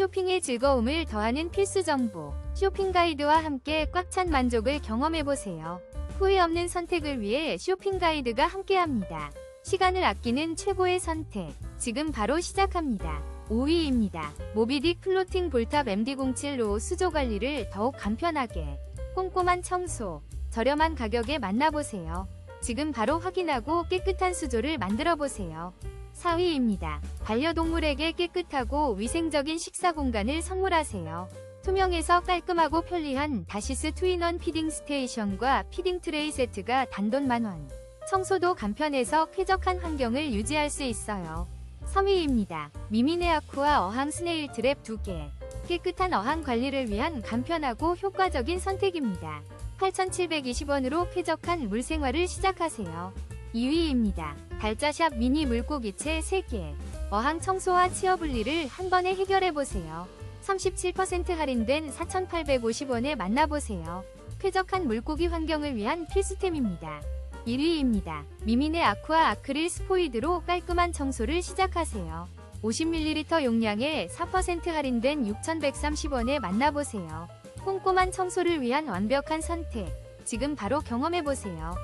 쇼핑의 즐거움을 더하는 필수 정보. 쇼핑 가이드와 함께 꽉 찬 만족을 경험해보세요. 후회 없는 선택을 위해 쇼핑 가이드가 함께합니다. 시간을 아끼는 최고의 선택. 지금 바로 시작합니다. 5위입니다. 모비딕 플로팅 볼탑 MD07로 수조 관리를 더욱 간편하게. 꼼꼼한 청소. 저렴한 가격에 만나보세요. 지금 바로 확인하고 깨끗한 수조를 만들어 보세요. 4위입니다. 반려동물에게 깨끗하고 위생적인 식사 공간을 선물하세요. 투명해서 깔끔하고 편리한 다시스 투인원 피딩 스테이션과 피딩 트레이 세트가 단돈 만원. 청소도 간편해서 쾌적한 환경을 유지할 수 있어요. 3위입니다. 미미네 아쿠아 어항 스네일 트랩 2개. 깨끗한 어항 관리를 위한 간편하고 효과적인 선택입니다. 8,720원으로 쾌적한 물생활을 시작하세요. 2위입니다. 달짜샵 미니 물고기채 3개. 어항 청소와 치어 분리를 한 번에 해결해보세요. 37% 할인된 4,850원에 만나보세요. 쾌적한 물고기 환경을 위한 필수템입니다. 1위입니다. 미미네 아쿠아 아크릴 스포이드로 깔끔한 청소를 시작하세요. 50ml 용량에 4% 할인된 6,130원에 만나보세요. 꼼꼼한 청소를 위한 완벽한 선택. 지금 바로 경험해보세요.